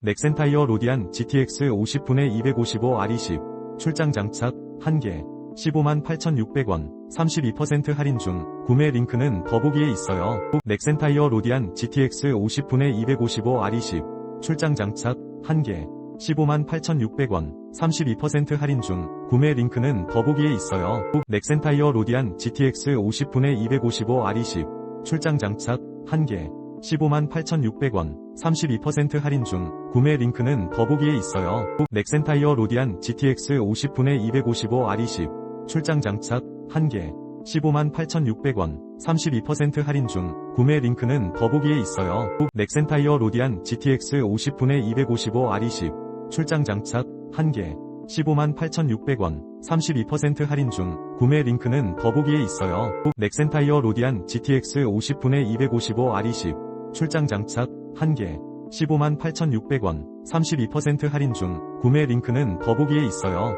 넥센타이어 로디안 GTX 50분의 255 R20 출장 장착 1개 15만 8,600원 32% 할인 중 구매 링크는 더보기에 있어요. 넥센타이어 로디안 GTX 50분의 255 R20 출장 장착 1개 15만 8,600원 32% 할인 중 구매 링크는 더보기에 있어요. 넥센타이어 로디안 GTX 50분의 255 R20 출장 장착 1개 15만 8,600원 32% 할인 중 구매 링크는 더보기에 있어요. 넥센타이어 로디안 GTX 50분의 255 R20 출장 장착 1개 15만 8,600원 32% 할인 중 구매 링크는 더보기에 있어요. 넥센타이어 로디안 GTX 50분의 255 R20 출장 장착 1개 15만 8,600원 32% 할인 중 구매 링크는 더보기에 있어요. 넥센타이어 로디안 GTX 50분의 255 R20 출장 장착 1개 15만 8,600원 32% 할인 중 구매 링크는 더보기에 있어요.